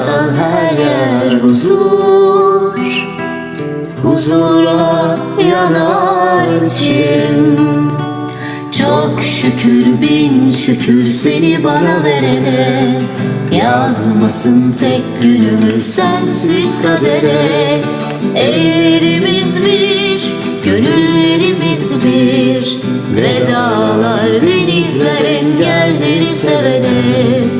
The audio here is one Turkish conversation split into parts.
Varsan her yer huzur Huzura yanar içim Çok şükür bin şükür seni bana verene. Yazmasın tek günümüz sensiz kadere. Ellerimiz bir, gönüllerimiz bir. Vedalar denizler engelleri sevene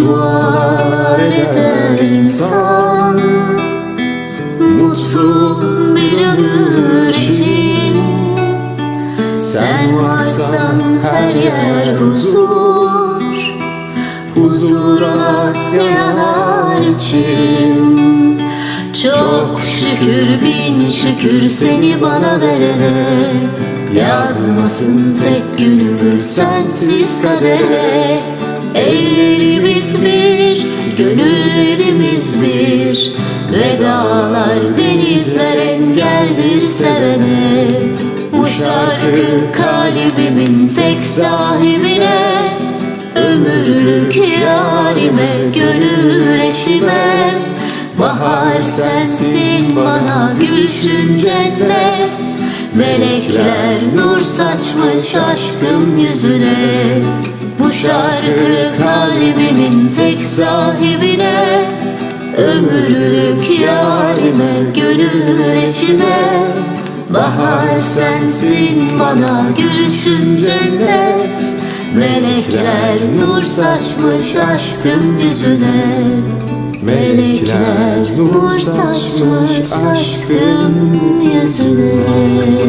Dualar eder insan. Mutlu bir ömür için Sen varsan her yer huzur. Huzura yanar içim Çok şükür bin şükür seni bana verene. Yazmasın tek günümüz sensiz kadere? Ellerimiz Vedalar denizler engeldir sevene Bu şarkı kalbimin tek sahibine Ömürlük yarime, gönül eşime. Bahar sensin bana gülüşün cennet. Melekler nur saçmış aşkım yüzüne. Bu şarkı kalbimin tek sahibine Ömürlük gönül eşime. Bahar sensin bana gülüşün cennet. Melekler nur saçmış aşkım yüzüne. Melekler nur saçmış aşkım yüzüne